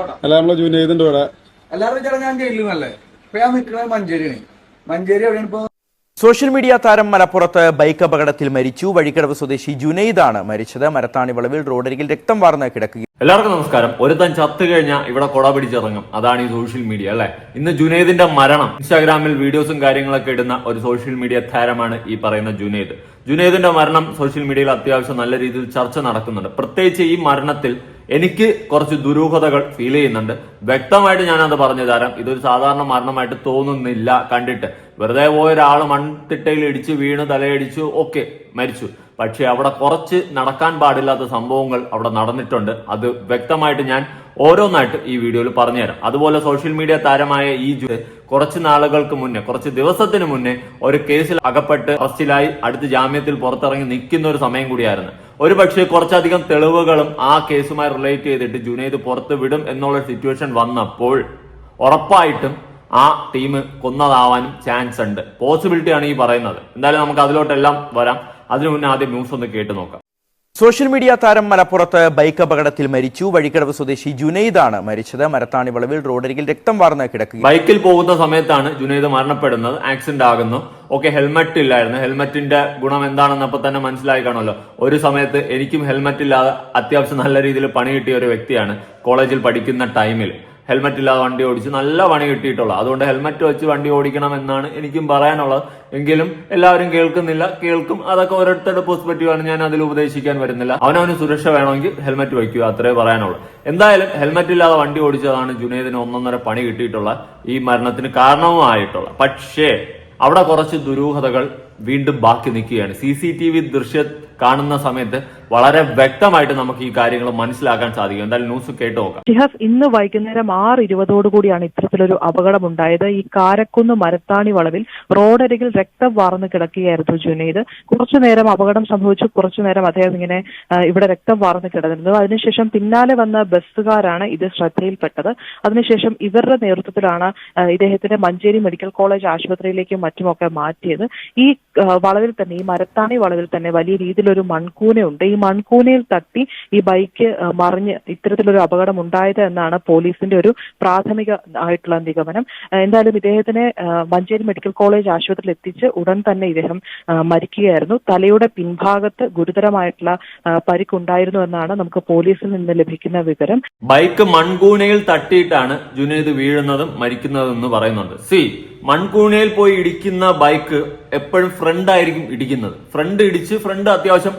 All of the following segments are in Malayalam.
അല്ല നമ്മളെ ചെയ്തിട്ടുണ്ട് ഇവിടെ. എല്ലാവരും ചേട്ടാ ഞാൻ ജയിലിൽ നല്ലേ ഇപ്പൊ ഞാൻ നിൽക്കുന്നത് മഞ്ചേരിയാണ്. മഞ്ചേരി എവിടെയാണ് ഇപ്പൊ? സോഷ്യൽ മീഡിയ താരം മലപ്പുറത്ത് ബൈക്ക് അപകടത്തിൽ മരിച്ചു. വഴിക്കടവ് സ്വദേശി ജുനൈദാണ് മരിച്ചത്. മരത്താണി വളവിൽ റോഡരികിൽ രക്തം വാർന്ന് കിടക്കുക എല്ലാവർക്കും നമസ്കാരം. ഒരുത്തൻ ചത്തു കഴിഞ്ഞാൽ ഇവിടെ കൊട പിടിച്ചിറങ്ങും. അതാണ് ഈ സോഷ്യൽ മീഡിയ അല്ലെ? ഇന്ന് ജുനൈദിന്റെ മരണം. ഇൻസ്റ്റാഗ്രാമിൽ വീഡിയോസും കാര്യങ്ങളൊക്കെ ഇടുന്ന ഒരു സോഷ്യൽ മീഡിയ താരമാണ് ഈ പറയുന്ന ജുനൈദ്. ജുനൈദിന്റെ മരണം സോഷ്യൽ മീഡിയയിൽ അത്യാവശ്യം നല്ല രീതിയിൽ ചർച്ച നടക്കുന്നുണ്ട്. പ്രത്യേകിച്ച് ഈ മരണത്തിൽ എനിക്ക് കുറച്ച് ദുരൂഹതകൾ ഫീൽ ചെയ്യുന്നുണ്ട്. വ്യക്തമായിട്ട് ഞാനത് പറഞ്ഞു തരാം. ഇതൊരു സാധാരണ മരണമായിട്ട് തോന്നുന്നില്ല കണ്ടിട്ട്. വെറുതെ പോയ ഒരാൾ മൺതിട്ടയിൽ ഇടിച്ച് വീണ് തലയടിച്ചു ഓക്കെ മരിച്ചു. പക്ഷെ അവിടെ കുറച്ച് നടക്കാൻ പാടില്ലാത്ത സംഭവങ്ങൾ അവിടെ നടന്നിട്ടുണ്ട്. അത് വ്യക്തമായിട്ട് ഞാൻ ഓരോന്നായിട്ട് ഈ വീഡിയോയിൽ പറഞ്ഞുതരാം അതുപോലെ സോഷ്യൽ മീഡിയ താരമായ ഈ കുറച്ച് നാളുകൾക്ക് മുന്നേ കുറച്ച് ദിവസത്തിന് മുന്നേ ഒരു കേസിൽ അകപ്പെട്ട് അറസ്റ്റിലായി അടുത്ത് ജാമ്യത്തിൽ പുറത്തിറങ്ങി നിൽക്കുന്ന ഒരു സമയം കൂടിയായിരുന്നു. ഒരു പക്ഷേ കുറച്ചധികം തെളിവുകളും ആ കേസുമായി റിലേറ്റ് ചെയ്തിട്ട് ജുനൈദ് പുറത്ത് വിടും എന്നുള്ള സിറ്റുവേഷൻ വന്നപ്പോൾ ഉറപ്പായിട്ടും ആ ടീം കൊന്നതാവാനും ചാൻസ് ഉണ്ട്. പോസിബിലിറ്റിയാണ് ഈ പറയുന്നത്. എന്തായാലും നമുക്ക് അതിലോട്ടെല്ലാം വരാം. അതിനു മുന്നേ ആദ്യം ന്യൂസ് ഒന്ന് കേട്ട് നോക്കാം. സോഷ്യൽ മീഡിയ താരം മലപ്പുറത്ത് ബൈക്ക് അപകടത്തിൽ മരിച്ചു. വഴിക്കടവ് സ്വദേശി ജുനൈദ് ആണ് മരിച്ചത്. മരത്താണി വളവിൽ റോഡരികിൽ രക്തം വാർന്ന കിടക്കുക ബൈക്കിൽ പോകുന്ന സമയത്താണ് ജുനൈദ് മരണപ്പെടുന്നത്. ആക്സിഡന്റ് ആകുന്നു. ഓക്കെ ഹെൽമെറ്റ് ഇല്ലായിരുന്നു. ഹെൽമെറ്റിന്റെ ഗുണം എന്താണെന്ന് അപ്പൊ തന്നെ മനസ്സിലായി കാണുമല്ലോ. ഒരു സമയത്ത് എനിക്കും ഹെൽമെറ്റ് ഇല്ലാതെ അത്യാവശ്യം നല്ല രീതിയിൽ പണി കിട്ടിയ ഒരു വ്യക്തിയാണ് കോളേജിൽ പഠിക്കുന്ന ടൈമിൽ. ഹെൽമെറ്റ് ഇല്ലാതെ വണ്ടി ഓടിച്ച് നല്ല പണി കിട്ടിയിട്ടുള്ളത് അതുകൊണ്ട് ഹെൽമറ്റ് വെച്ച് വണ്ടി ഓടിക്കണം എന്നാണ് എനിക്കും പറയാനുള്ളത്. എങ്കിലും എല്ലാവരും കേൾക്കുന്നില്ല. കേൾക്കും. അതൊക്കെ ഓരോരുത്തരുടെ പെർസ്പെക്റ്റീവ് ആണ്. ഞാൻ അതിൽ ഉപദേശിക്കാൻ വരുന്നില്ല. അവനവന് സുരക്ഷ വേണമെങ്കിൽ ഹെൽമറ്റ് വയ്ക്കുക. അത്രേ പറയാനുള്ളൂ. എന്തായാലും ഹെൽമറ്റ് ഇല്ലാതെ വണ്ടി ഓടിച്ചതാണ് ജുനേദിന് ഒന്നൊന്നര പണി കിട്ടിയിട്ടുള്ള ഈ മരണത്തിന് കാരണവുമായിട്ടുള്ള. പക്ഷേ അവിടെ കുറച്ച് ദുരൂഹതകൾ വീണ്ടും ബാക്കി നിൽക്കുകയാണ്. സി സി ടി വി ദൃശ്യ കാണുന്ന സമയത്ത് വളരെ വ്യക്തമായിട്ട് നമുക്ക് ഈ കാര്യങ്ങൾ മനസ്സിലാക്കാൻ സാധിക്കും. എന്തായാലും ന്യൂസ് കേട്ട് നോക്കാം. ഷിഹാസ് ഇന്ന് വൈകുന്നേരം ആറ് ഇരുപതോടു കൂടിയാണ് ഇത്തരത്തിലൊരു അപകടമുണ്ടായത്. ഈ കാരക്കുന്ന് മരത്താണി വളവിൽ റോഡരികിൽ രക്തം വാർന്ന് കിടക്കുകയായിരുന്നു ജുനൈദ്. കുറച്ചു നേരം അപകടം സംഭവിച്ചു. കുറച്ചു നേരം അദ്ദേഹം ഇങ്ങനെ ഇവിടെ രക്തം വാർന്ന് കിടന്നിരുന്നു. അതിനുശേഷം പിന്നാലെ വന്ന ബസ്സുകാരാണ് ഇത് ശ്രദ്ധയിൽപ്പെട്ടത്. അതിനുശേഷം ഇവരുടെ നേതൃത്വത്തിലാണ് ഇദ്ദേഹത്തിന്റെ മഞ്ചേരി മെഡിക്കൽ കോളേജ് ആശുപത്രിയിലേക്കും മറ്റുമൊക്കെ മാറ്റിയത്. ഈ വളവിൽ തന്നെ ഈ മരത്താണി വളവിൽ തന്നെ വലിയ രീതിയിലൊരു മൺകൂനയുണ്ട്. ഈ മൺകൂനയിൽ തട്ടി ഈ ബൈക്ക് മറിഞ്ഞ് ഇത്തരത്തിലൊരു അപകടം ഉണ്ടായത് എന്നാണ് പോലീസിന്റെ ഒരു പ്രാഥമിക ആയിട്ടുള്ള നിഗമനം. എന്തായാലും ഇദ്ദേഹത്തിനെ മഞ്ചേരി മെഡിക്കൽ കോളേജ് ആശുപത്രിയിൽ എത്തിച്ച് ഉടൻ തന്നെ ഇദ്ദേഹം മരിക്കുകയായിരുന്നു. തലയുടെ പിൻഭാഗത്ത് ഗുരുതരമായിട്ടുള്ള പരിക്കുണ്ടായിരുന്നു എന്നാണ് നമുക്ക് പോലീസിൽ നിന്ന് ലഭിക്കുന്ന വിവരം. ബൈക്ക് മൺകൂനയിൽ തട്ടിയിട്ടാണ് ജുനൈദ് വീഴുന്നതും മരിക്കുന്നതും എന്ന് പറയുന്നുണ്ട്. സി മൺകൂനയിൽ പോയി ഇടിക്കുന്ന ബൈക്ക് എപ്പോഴും ഫ്രണ്ട് ആയിരിക്കും ഇടിക്കുന്നത്. ഫ്രണ്ട് ഇടിച്ച് ഫ്രണ്ട് അത്യാവശ്യം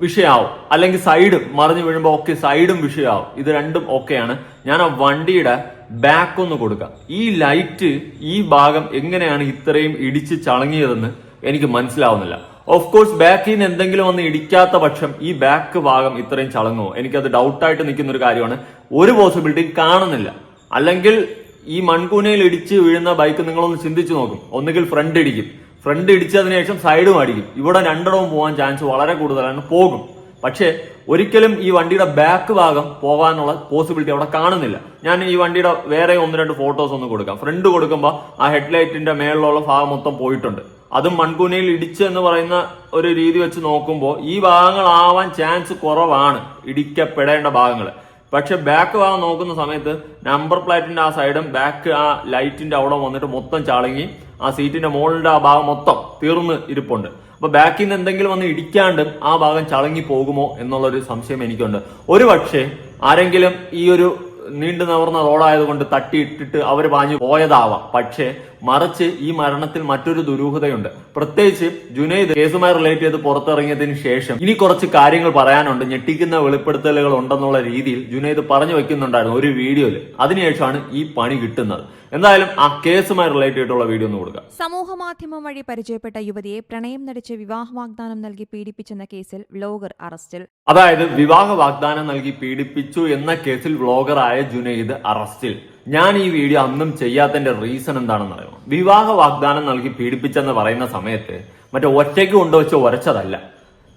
വിഷയാവും. അല്ലെങ്കിൽ സൈഡും മറിഞ്ഞു വീഴുമ്പോൾ ഓക്കെ സൈഡും വിഷയാവും. ഇത് രണ്ടും ഓക്കെയാണ് ഞാൻ ആ വണ്ടിയുടെ ബാക്ക് ഒന്ന് കൊടുക്കാം. ഈ ലൈറ്റ് ഈ ഭാഗം എങ്ങനെയാണ് ഇത്രയും ഇടിച്ച് ചളങ്ങിയതെന്ന് എനിക്ക് മനസ്സിലാവുന്നില്ല. ഓഫ് കോഴ്സ് ബാക്കിൽ നിന്ന് എന്തെങ്കിലും ഒന്ന് ഇടിക്കാത്ത പക്ഷം ഈ ബാക്ക് ഭാഗം ഇത്രയും ചളങ്ങുമോ? എനിക്കത് ഡൗട്ടായിട്ട് നിൽക്കുന്ന ഒരു കാര്യമാണ്. ഒരു പോസിബിലിറ്റി കാണുന്നില്ല. അല്ലെങ്കിൽ ഈ മൺകൂനയിൽ ഇടിച്ച് വീഴുന്ന ബൈക്ക് നിങ്ങളൊന്ന് ചിന്തിച്ചു നോക്കും. ഒന്നുകിൽ ഫ്രണ്ട് ഇടിക്കും. ഫ്രണ്ട് ഇടിച്ചതിന് ശേഷം സൈഡും അടിക്കും. ഇവിടെ രണ്ടിടവും പോകാൻ ചാൻസ് വളരെ കൂടുതലാണ്. പോകും. പക്ഷേ ഒരിക്കലും ഈ വണ്ടിയുടെ ബാക്ക് ഭാഗം പോകാനുള്ള പോസിബിലിറ്റി അവിടെ കാണുന്നില്ല. ഞാൻ ഈ വണ്ടിയുടെ വേറെ ഒന്ന് രണ്ട് ഫോട്ടോസ് ഒന്ന് കൊടുക്കാം. ഫ്രണ്ട് കൊടുക്കുമ്പോൾ ആ ഹെഡ്ലൈറ്റിന്റെ മേളിലുള്ള ഭാഗം മൊത്തം പോയിട്ടുണ്ട്. അതും മൺകൂനയിൽ ഇടിച്ച് എന്ന് പറയുന്ന ഒരു രീതി വെച്ച് നോക്കുമ്പോൾ ഈ ഭാഗങ്ങളാവാൻ ചാൻസ് കുറവാണ്. ഇടിക്കപ്പെടേണ്ട ഭാഗങ്ങൾ പക്ഷെ ബാക്ക് ഭാഗം നോക്കുന്ന സമയത്ത് നമ്പർ പ്ലേറ്റിന്റെ ആ സൈഡും ബാക്ക് ആ ലൈറ്റിന്റെ അവിടെ വന്നിട്ട് മൊത്തം ചളങ്ങി ആ സീറ്റിന്റെ മുകളിലെ ആ ഭാഗം മൊത്തം തീർന്ന് ഇരിപ്പുണ്ട്. അപ്പൊ ബാക്കിൽ നിന്ന് എന്തെങ്കിലും വന്ന് ഇടിക്കാണ്ട് ആ ഭാഗം ചളങ്ങി പോകുമോ എന്നുള്ളൊരു സംശയം എനിക്കുണ്ട്. ഒരു പക്ഷേ ആരെങ്കിലും ഈ ഒരു നീണ്ടു നിവർന്ന റോഡായതുകൊണ്ട് തട്ടിയിട്ടിട്ട് അവർ പാഞ്ഞു പോയതാവാം. പക്ഷേ മറിച്ച് ഈ മരണത്തിൽ മറ്റൊരു ദുരൂഹതയുണ്ട്. പ്രത്യേകിച്ച് ജുനൈദ് കേസുമായി റിലേറ്റ് ചെയ്ത് പുറത്തിറങ്ങിയതിനു ശേഷം ഇനി കുറച്ച് കാര്യങ്ങൾ പറയാനുണ്ട്. ഞെട്ടിക്കുന്ന വെളിപ്പെടുത്തലുകൾ ഉണ്ടെന്നുള്ള രീതിയിൽ ജുനൈദ് പറഞ്ഞു വെക്കുന്നുണ്ടായിരുന്നു ഒരു വീഡിയോയിൽ. അതിനുശേഷമാണ് ഈ പണി കിട്ടുന്നത്. എന്തായാലും ആ കേസുമായി റിലേറ്റ് ചെയ്തിട്ടുള്ള വീഡിയോ ഒന്ന് കൊടുക്കുക സമൂഹ മാധ്യമം വഴി പരിചയപ്പെട്ട യുവതിയെ പ്രണയം നടിച്ച് വിവാഹ വാഗ്ദാനം നൽകി പീഡിപ്പിച്ചെന്ന കേസിൽ വ്ലോഗർ അറസ്റ്റിൽ. അതായത് വിവാഹ വാഗ്ദാനം നൽകി പീഡിപ്പിച്ചു എന്ന കേസിൽ വ്ലോഗറായ ജുനൈദ് അറസ്റ്റിൽ. ഞാൻ ഈ വീഡിയോ അന്നും ചെയ്യാത്തതിന്റെ റീസൺ എന്താണെന്ന് അറിയാം വിവാഹ വാഗ്ദാനം നൽകി പീഡിപ്പിച്ചെന്ന് പറയുന്ന സമയത്ത് മറ്റേ ഒറ്റയ്ക്ക് കൊണ്ടുവച്ച് ഉരച്ചതല്ല.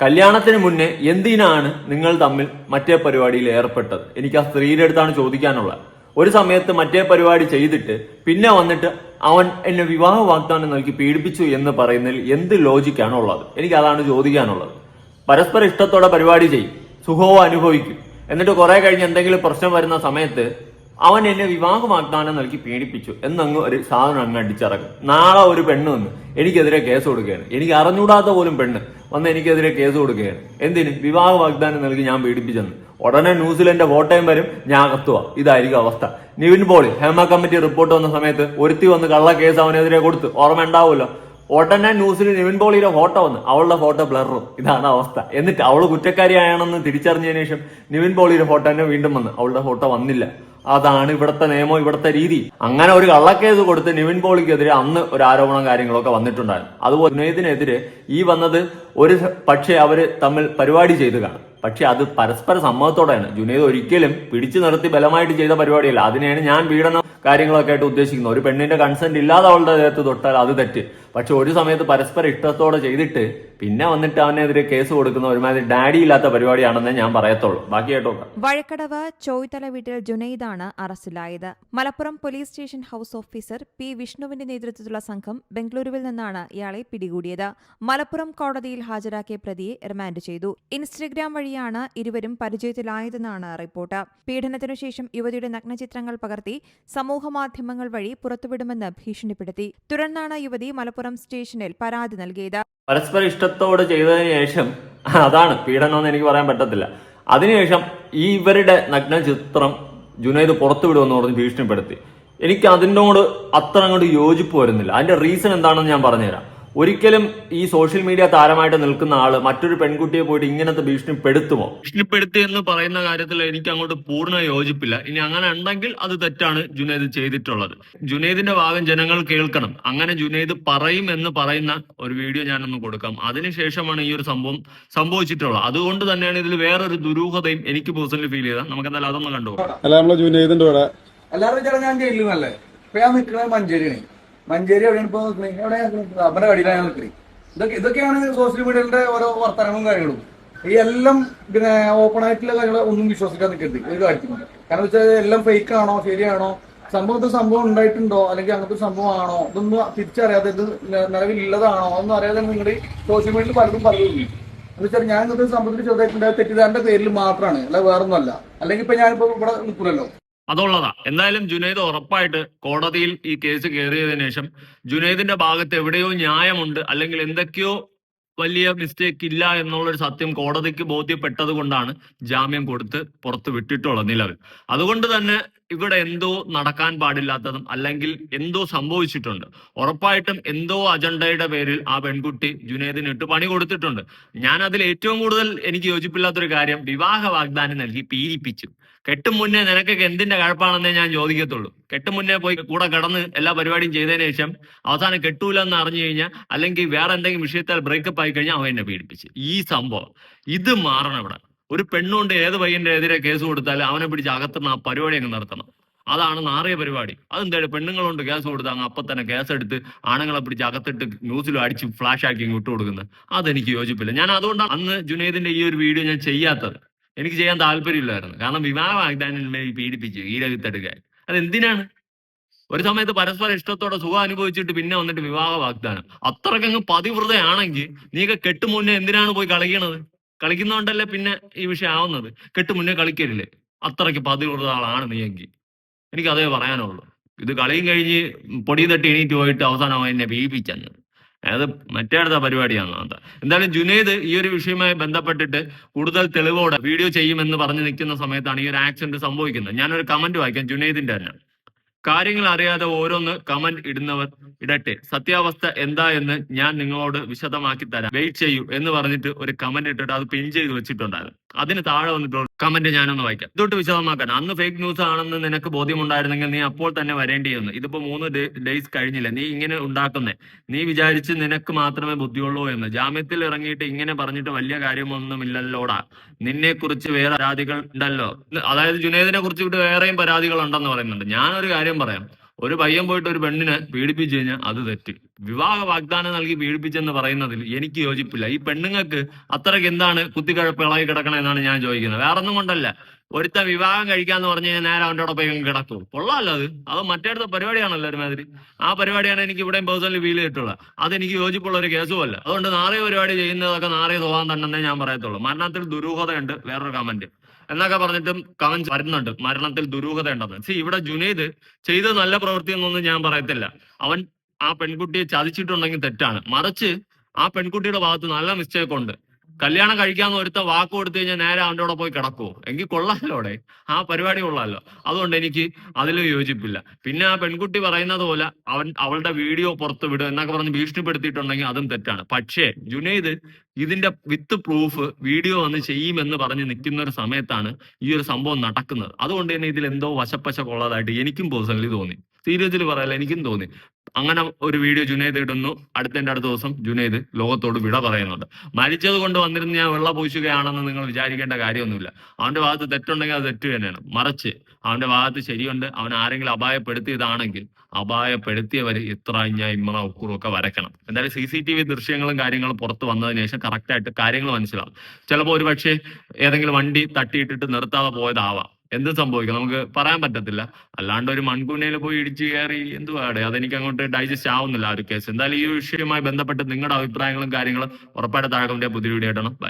കല്യാണത്തിന് മുന്നേ എന്തിനാണ് നിങ്ങൾ തമ്മിൽ മറ്റേ പരിപാടിയിൽ ഏർപ്പെട്ടത്? എനിക്ക് ആ സ്ത്രീയുടെ അടുത്താണ് ചോദിക്കാനുള്ളത്. ഒരു സമയത്ത് മറ്റേ പരിപാടി ചെയ്തിട്ട് പിന്നെ വന്നിട്ട് അവൻ എന്നെ വിവാഹ വാഗ്ദാനം നൽകി പീഡിപ്പിച്ചു എന്ന് പറയുന്നതിൽ എന്ത് ലോജിക്കാണ് ഉള്ളത്? എനിക്ക് അതാണ് ചോദിക്കാനുള്ളത്. പരസ്പര ഇഷ്ടത്തോടെ പരിപാടി ചെയ്യും. സുഖവും അനുഭവിക്കും. എന്നിട്ട് കുറെ കഴിഞ്ഞ് എന്തെങ്കിലും പ്രശ്നം വരുന്ന സമയത്ത് അവൻ എന്നെ വിവാഹ വാഗ്ദാനം നൽകി പീഡിപ്പിച്ചു. എന്നങ്ങ് ഒരു സാധനം അങ്ങ് അടിച്ചിറക്കും. നാളെ ഒരു പെണ്ണ് വന്ന് എനിക്കെതിരെ കേസ് കൊടുക്കുകയാണ്. എനിക്ക് അറിഞ്ഞൂടാത്ത പോലും പെണ്ണ് വന്ന് എനിക്കെതിരെ കേസ് കൊടുക്കുകയാണ്. എന്തിന്? വിവാഹ വാഗ്ദാനം നൽകി ഞാൻ പീഡിപ്പിച്ചെന്ന്. ഉടനെ ന്യൂസിലൻഡ് കോട്ടയം വരും. ഞാൻ അകത്തുക ഇതായിരിക്കും അവസ്ഥ. നിവിൻ പോളി ഹേമ കമ്മിറ്റി റിപ്പോർട്ട് വന്ന സമയത്ത് ഒരുത്തി വന്ന് കള്ള കേസ് അവനെതിരെ കൊടുത്ത്. ഓർമ്മ ഉണ്ടാവുമല്ലോ ഉടനെ ന്യൂസിൽ നിവിൻ പോളിയുടെ ഫോട്ടോ വന്ന്. അവളുടെ ഫോട്ടോ ബ്ലറും ഇതാണ് അവസ്ഥ. എന്നിട്ട് അവൾ കുറ്റക്കാരിയാണെന്ന് തിരിച്ചറിഞ്ഞതിന് ശേഷം നിവിൻ പോളിയുടെ ഫോട്ടോ തന്നെ വീണ്ടും വന്ന്. അവളുടെ ഫോട്ടോ വന്നില്ല. അതാണ് ഇവിടുത്തെ നിയമം ഇവിടുത്തെ രീതി. അങ്ങനെ ഒരു കള്ളക്കേസ് കൊടുത്ത് നിവിൻ പോളിക്കെതിരെ അന്ന് ഒരു ആരോപണം കാര്യങ്ങളൊക്കെ വന്നിട്ടുണ്ടായിരുന്നു. അതുപോലെ ജുനൈദിനെതിരെ ഈ വന്നത് ഒരു പക്ഷേ അവർ തമ്മിൽ പരിപാടി ചെയ്ത് കാണും. പക്ഷെ അത് പരസ്പര സമ്മതത്തോടെയാണ്. ജുനൈദ് ഒരിക്കലും പിടിച്ചു നിർത്തി ബലമായിട്ട് ചെയ്ത പരിപാടിയല്ല. അതിനെയാണ് ഞാൻ പീഡനം കാര്യങ്ങളൊക്കെ ആയിട്ട് ഉദ്ദേശിക്കുന്നത്. ഒരു പെണ്ണിന്റെ കൺസെന്റ് ഇല്ലാതെ അവളുടെ ദേഹത്ത് തൊട്ടാൽ അത് തെറ്റ്. പക്ഷെ ഒരു സമയത്ത് പരസ്പര ഇഷ്ടത്തോടെ ചെയ്തിട്ട് പിന്നെ വന്നിട്ട് അവനെതിരെ കേസ് കൊടുക്കുന്ന ഒരുമാതിരി ഡാഡി ഇല്ലാത്ത പരിപാടിയാണെന്നേ ഞാൻ പറയത്തുള്ളൂ. കേട്ടോ. വഴക്കടവ് ചോയ്തല വീട്ടിൽ ജുനൈദാണ് അറസ്റ്റിലായത്. Malappuram police station house officer P വിഷ്ണുവിന്റെ നേതൃത്വത്തിലുള്ള സംഘം ബംഗളൂരുവിൽ നിന്നാണ് ഇയാളെ പിടികൂടിയത്. മലപ്പുറം കോടതിയിൽ ഹാജരാക്കിയ പ്രതിയെ റിമാൻഡ് ചെയ്തു. ഇൻസ്റ്റഗ്രാം വഴിയാണ് ഇരുവരും പരിചയത്തിലായതെന്നാണ് റിപ്പോർട്ട്. പീഡനത്തിനു ശേഷം യുവതിയുടെ നഗ്നചിത്രങ്ങൾ പകർത്തി സമൂഹമാധ്യമങ്ങൾ വഴി പുറത്തുവിടുമെന്ന് ഭീഷണിപ്പെടുത്തി. തുടർന്നാണ് യുവതി മലപ്പുറം സ്റ്റേഷനിൽ പരാതി നൽകിയത്. പരസ്പര ഇഷ്ടത്തോട് ചെയ്തതിന് ശേഷം അതാണ് പീഡനം എന്ന് എനിക്ക് പറയാൻ പറ്റത്തില്ല. അതിനുശേഷം ഈ ഇവരുടെ നഗ്ന ചിത്രം ജുനൈദ് പുറത്തുവിടുമെന്ന് പറഞ്ഞ് ഭീഷണിപ്പെടുത്തി. എനിക്ക് അതിനോട് അത്ര അങ്ങോട്ട് യോജിപ്പ് വരുന്നില്ല. അതിന്റെ റീസൺ എന്താണെന്ന് ഞാൻ പറഞ്ഞുതരാം. ഒരിക്കലും ഈ സോഷ്യൽ മീഡിയ താരമായിട്ട് നിൽക്കുന്ന ആൾ മറ്റൊരു പെൺകുട്ടിയെ പോയിട്ട് ഇങ്ങനത്തെ ഭീഷണിപ്പെടുത്തുമോ ഭീഷണിപ്പെടുത്തി എന്ന് പറയുന്ന കാര്യത്തിൽ എനിക്ക് അങ്ങോട്ട് പൂർണ യോജിപ്പില്ല. ഇനി അങ്ങനെ ഉണ്ടെങ്കിൽ അത് തെറ്റാണ് ജുനൈദ് ചെയ്തിട്ടുള്ളത്. ജുനൈദിന്റെ ഭാഗം ജനങ്ങൾ കേൾക്കണം. അങ്ങനെ ജുനൈദ് പറയും എന്ന് പറയുന്ന ഒരു വീഡിയോ ഞാനൊന്ന് കൊടുക്കാം. അതിനുശേഷമാണ് ഈ ഒരു സംഭവം സംഭവിച്ചിട്ടുള്ളത്. അതുകൊണ്ട് തന്നെയാണ് ഇതിൽ വേറൊരു ദുരൂഹതയും എനിക്ക് പേഴ്സണലി ഫീൽ ചെയ്തത്. നമുക്ക് എന്തായാലും അതൊന്ന് കണ്ടു അല്ല നമ്മളെ ജുനൈദിന്റെ കൂടെ. എല്ലാവരും ഞാൻ ജയിലിൽ നിന്നല്ലേ ഇപ്പൊ ഞാൻ നിൽക്കുന്നത് മഞ്ചേരിയാണ്. മഞ്ചേരി എവിടെയാണ് ഇപ്പൊ നിൽക്കുന്നത് എവിടെയാണ് അവരുടെ കടിയിലാണ് നിൽക്കുന്നത് ഇതൊക്കെ ഇതൊക്കെയാണ് സോഷ്യൽ മീഡിയയുടെ ഓരോ വർത്തമാനവും കാര്യങ്ങളും. ഈ എല്ലാം പിന്നെ ഓപ്പൺ ആയിട്ടുള്ള കാര്യങ്ങൾ ഒന്നും വിശ്വസിക്കാൻ നിൽക്കരുത്. ഒരു കാര്യത്തിൽ കാരണം വെച്ചാൽ എല്ലാം ഫേക്ക് ആണോ ശരിയാണോ? സംഭവത്തിൽ സംഭവം ഉണ്ടായിട്ടുണ്ടോ? അല്ലെങ്കിൽ അങ്ങനത്തെ സംഭവമാണോ ഇതൊന്നും തിരിച്ചറിയാതെ ഇത് നിലവിലുള്ളതാണോ? ഒന്നും അറിയാതെ നിങ്ങൾ സോഷ്യൽ മീഡിയയിൽ പലതും പറയുന്നു എന്ന് വെച്ചാൽ ഞാൻ ഇന്നത്തെ സംഭവത്തിൽ ചെറുതായിട്ടുണ്ടായ തെറ്റിദ്ധാരന്റെ പേരിൽ മാത്രമാണ് അല്ല വേറൊന്നുമല്ല. അല്ലെങ്കിൽ ഇപ്പൊ ഞാനിപ്പോ ഇവിടെ നിൽക്കില്ലല്ലോ അതുള്ളതാ. എന്തായാലും ജുനൈദ് ഉറപ്പായിട്ട് കോടതിയിൽ ഈ കേസ് കയറിയതിനു ശേഷം ജുനൈദിന്റെ ഭാഗത്ത് എവിടെയോ ന്യായമുണ്ട്. അല്ലെങ്കിൽ എന്തൊക്കെയോ വലിയ മിസ്റ്റേക്ക് ഇല്ല എന്നുള്ളൊരു സത്യം കോടതിക്ക് ബോധ്യപ്പെട്ടത് കൊണ്ടാണ് ജാമ്യം കൊടുത്ത് പുറത്ത് വിട്ടിട്ടുള്ളത് നിലവിൽ. അതുകൊണ്ട് തന്നെ ഇവിടെ എന്തോ നടക്കാൻ പാടില്ലാത്തതും അല്ലെങ്കിൽ എന്തോ സംഭവിച്ചിട്ടുണ്ട്. ഉറപ്പായിട്ടും എന്തോ അജണ്ടയുടെ പേരിൽ ആ പെൺകുട്ടി ജുനേദിന് ഇട്ട് പണി കൊടുത്തിട്ടുണ്ട്. ഞാൻ അതിൽ ഏറ്റവും കൂടുതൽ എനിക്ക് യോജിപ്പില്ലാത്തൊരു കാര്യം വിവാഹ വാഗ്ദാനം നൽകി പീഡിപ്പിച്ചു. കെട്ടും മുന്നേ നിനക്കൊക്കെ എന്തിന്റെ കഴപ്പാണെന്നേ ഞാൻ ചോദിക്കത്തുള്ളൂ. കെട്ടും മുന്നേ പോയി കൂടെ കടന്ന് എല്ലാ പരിപാടിയും ചെയ്തതിനു ശേഷം അവസാനം കെട്ടൂല എന്ന് അറിഞ്ഞു കഴിഞ്ഞാൽ അല്ലെങ്കിൽ വേറെ എന്തെങ്കിലും വിഷയത്താൽ ബ്രേക്കപ്പ് ആയി കഴിഞ്ഞാൽ അവൻ എന്നെ പീഡിപ്പിച്ച്. ഈ സംഭവം. ഇത് മാറണം ഇവിടെ. ഒരു പെണ്ണുകൊണ്ട് ഏത് പയ്യന്റെ എതിരെ കേസ് കൊടുത്താലും അവനെ പിടിച്ച് അകത്തുന്ന ആ പരിപാടി അങ്ങ് നിർത്തണം അതാണ് നാറിയ പരിപാടി. അതെന്തായാലും പെണ്ണുങ്ങളുണ്ട് കേസ് കൊടുത്ത് അങ്ങ് അപ്പം തന്നെ കേസ് എടുത്ത് ആണുങ്ങളെ പിടിച്ച് അകത്തിട്ട് ന്യൂസിലും അടിച്ച് ഫ്ലാഷ് ആക്കി ഇങ്ങ് വിട്ടു അതെനിക്ക് യോജിപ്പില്ല. ഞാൻ അതുകൊണ്ടാണ് അന്ന് ജുനൈദിന്റെ ഈ ഒരു വീഡിയോ ഞാൻ ചെയ്യാത്തത്. എനിക്ക് ചെയ്യാൻ താല്പര്യമില്ലായിരുന്നു. കാരണം വിവാഹ വാഗ്ദാനം പീഡിപ്പിച്ചു ഈ അത് എന്തിനാണ് ഒരു സമയത്ത് പരസ്പര ഇഷ്ടത്തോടെ സുഖം അനുഭവിച്ചിട്ട് പിന്നെ വന്നിട്ട് വിവാഹ വാഗ്ദാനം. അത്രക്കങ്ങ് പതിവ്രതയാണെങ്കിൽ നീക്ക് കെട്ട് മുന്നേ എന്തിനാണ് പോയി കളിക്കണത്? കളിക്കുന്നതുകൊണ്ടല്ലേ പിന്നെ ഈ വിഷയം ആവുന്നത്? കെട്ട് മുന്നേ കളിക്കരുല്ലേ അത്രയ്ക്ക് പതിവ്രത ആളാണ് നീയെങ്കിൽ. എനിക്ക് അതേ പറയാനുള്ളൂ. ഇത് കളിയും കഴിഞ്ഞ് പൊടി തട്ടി എണീറ്റ് പോയിട്ട് അവസാനം എന്നെ എന്നെ പീഡിപ്പിച്ചെന്ന് മറ്റേ മറ്റേടത്ത പരിപാടിയാണ് എന്തായാലും ജുനൈദ് ഈ ഒരു വിഷയവുമായി ബന്ധപ്പെട്ടിട്ട് കൂടുതൽ തെളിവോടെ വീഡിയോ ചെയ്യുമെന്ന് പറഞ്ഞു നിൽക്കുന്ന സമയത്താണ് ഈ ഒരു ആക്സിഡന്റ് സംഭവിക്കുന്നത്. ഞാനൊരു കമന്റ് വായിക്കാം ജുനൈദിന്റെ തന്നെ. കാര്യങ്ങൾ അറിയാതെ ഓരോന്ന് കമന്റ് ഇടുന്നവർ ഇടട്ടെ. സത്യാവസ്ഥ എന്താ എന്ന് ഞാൻ നിങ്ങളോട് വിശദമാക്കി തരാം. വെയിറ്റ് ചെയ്യൂ എന്ന് പറഞ്ഞിട്ട് ഒരു കമന്റ് ഇട്ടിട്ട് അത് പിൻ ചെയ്ത് വെച്ചിട്ടുണ്ടായിരുന്നു. അതിന് താഴെ വന്നിട്ടുള്ള കമന്റ് ഞാനൊന്ന് വായിക്കാം. ഇതോട്ട് വിശദമാക്കാൻ അന്ന് ഫേക്ക് ന്യൂസ് ആണെന്ന് നിനക്ക് ബോധ്യമുണ്ടായിരുന്നെങ്കിൽ നീ അപ്പോൾ തന്നെ വരേണ്ടിയിരുന്നു ഇതിപ്പോ മൂന്ന് ഡേയ്സ് കഴിഞ്ഞില്ല? നീ ഇങ്ങനെ ഉണ്ടാക്കുന്നേ. നീ വിചാരിച്ച് നിനക്ക് മാത്രമേ ബുദ്ധിയുള്ളൂ എന്ന്. ജാമ്യത്തിൽ ഇറങ്ങിയിട്ട് ഇങ്ങനെ പറഞ്ഞിട്ട് വലിയ കാര്യമൊന്നുമില്ലല്ലോടാ. നിന്നെ കുറിച്ച് വേറെ പരാതികൾ ഉണ്ടല്ലോ. അതായത് ജുനേദിനെ കുറിച്ച് വേറെയും പരാതികൾ ഉണ്ടെന്ന് പറയുന്നുണ്ട്. ഞാനൊരു കാര്യം പറയാം. ഒരു പയ്യൻ പോയിട്ട് ഒരു പെണ്ണിനെ പീഡിപ്പിച്ചു കഴിഞ്ഞാൽ അത് തെറ്റ്. വിവാഹ വാഗ്ദാനം നൽകി പീഡിപ്പിച്ചെന്ന് പറയുന്നതിൽ എനിക്ക് യോജിപ്പില്ല. ഈ പെണ്ണുങ്ങൾക്ക് അത്രയ്ക്ക് എന്താണ് കുത്തിക്കഴപ്പിളായി ഇളകി കിടക്കണം എന്നാണ് ഞാൻ ചോദിക്കുന്നത്. വേറെ ഒന്നും കൊണ്ടല്ല. ഒരുത്ത വിവാഹം കഴിക്കാന്ന് പറഞ്ഞു കഴിഞ്ഞാൽ നേരെ അവന്റെ കൂടെ പോയി കിടക്കും. കൊള്ളാമല്ലോ അത്. അത് മറ്റേടത്തെ പരിപാടിയാണല്ലോ ഒരുമാതിരി. ആ പരിപാടിയാണ് എനിക്ക് ഇവിടെയും പേഴ്സണലി ഫീൽ ചെയ്തിട്ടുള്ളത്. അതെനിക്ക് യോജിപ്പുള്ള ഒരു കേസുമല്ല അതുകൊണ്ട് നാളെ പരിപാടി ചെയ്യുന്നതൊക്കെ നാളെ തോന്നാൻ തന്നെ ഞാൻ പറയത്തുള്ളൂ. മരണത്തിൽ ദുരൂഹതയുണ്ട്. വേറൊരു കമന്റ് എന്നൊക്കെ പറഞ്ഞിട്ടും കവൻ വരുന്നുണ്ട്. മരണത്തിൽ ദുരൂഹത ഉണ്ടെന്ന് സി ഇവിടെ ജുനൈദ് ചെയ്ത നല്ല പ്രവൃത്തി എന്നൊന്നും ഞാൻ പറയത്തില്ല. അവൻ ആ പെൺകുട്ടിയെ ചതിച്ചിട്ടുണ്ടെങ്കിൽ തെറ്റാണ്. മറിച്ച് ആ പെൺകുട്ടിയുടെ ഭാഗത്ത് നല്ല മിസ്റ്റേക്ക് ഉണ്ട്. കല്യാണം കഴിക്കാന്ന് ഒരുത്ത വാക്ക് കൊടുത്തു കഴിഞ്ഞാൽ നേരെ അവന്റെ കൂടെ പോയി കിടക്കുവോ? എങ്കിൽ കൊള്ളാമല്ലോ അവിടെ. ആ പരിപാടി കൊള്ളാമല്ലോ അതുകൊണ്ട് എനിക്ക് അതിലും യോജിപ്പില്ല. പിന്നെ ആ പെൺകുട്ടി പറയുന്നത് പോലെ അവൻ അവളുടെ വീഡിയോ പുറത്ത് വിടും എന്നൊക്കെ പറഞ്ഞ് ഭീഷണിപ്പെടുത്തിയിട്ടുണ്ടെങ്കിൽ അതും തെറ്റാണ്. പക്ഷേ ജുനൈദ് ഇതിന്റെ വിത്ത് പ്രൂഫ് വീഡിയോ വന്ന് ചെയ്യുമെന്ന് പറഞ്ഞ് നിൽക്കുന്ന ഒരു സമയത്താണ് ഈ ഒരു സംഭവം നടക്കുന്നത്. അതുകൊണ്ട് തന്നെ ഇതിൽ എന്തോ വശപ്പശ കൊള്ളതായിട്ട് എനിക്കും പേഴ്സണലി തോന്നി. സീരിയസിൽ പറയല്ല എനിക്കും തോന്നി. അങ്ങനെ ഒരു വീഡിയോ ജുനൈദ് ഇടുന്നു. അടുത്തതിന്റെ അടുത്ത ദിവസം ജുനൈദ് ലോകത്തോട് വിട പറയുന്നുണ്ട്. മരിച്ചത് കൊണ്ട് വന്നിരുന്ന് ഞാൻ വെള്ള പൂശുകയാണെന്ന് നിങ്ങൾ വിചാരിക്കേണ്ട കാര്യമൊന്നുമില്ല. അവന്റെ ഭാഗത്ത് തെറ്റുണ്ടെങ്കിൽ അത് തെറ്റ് തന്നെയാണ്. മറിച്ച് അവന്റെ ഭാഗത്ത് ശരിയുണ്ട്. അവൻ ആരെങ്കിലും അപായപ്പെടുത്തിയതാണെങ്കിൽ അപായപ്പെടുത്തിയവർ ഇത്ര ഇഞ്ഞ ഇമ്മ ഉക്കുറും ഒക്കെ വരയ്ക്കണം. എന്തായാലും സി സി ടി വി ദൃശ്യങ്ങളും കാര്യങ്ങളും പുറത്ത് വന്നതിന് ശേഷം കറക്റ്റായിട്ട് കാര്യങ്ങൾ മനസ്സിലാവും. ചിലപ്പോൾ ഒരു പക്ഷേ ഏതെങ്കിലും വണ്ടി തട്ടിയിട്ടിട്ട് നിർത്താതെ പോയതാവാം. എന്ത് സംഭവിക്കും? നമുക്ക് പറയാൻ പറ്റത്തില്ല. അല്ലാണ്ട് ഒരു മൺകൂനയിൽ പോയി ഇടിച്ചു കയറി എന്തുവാടെ? അതെനിക്ക് അങ്ങോട്ട് ഡൈജസ്റ്റ് ആവുന്നില്ല ആ ഒരു കേസ് എന്തായാലും ഈ വിഷയവുമായി ബന്ധപ്പെട്ട് നിങ്ങളുടെ അഭിപ്രായങ്ങളും കാര്യങ്ങളും ഉറപ്പായിട്ട് താഴെ പുതിയ വീഡിയോ ആയിട്ടാണ് ബൈ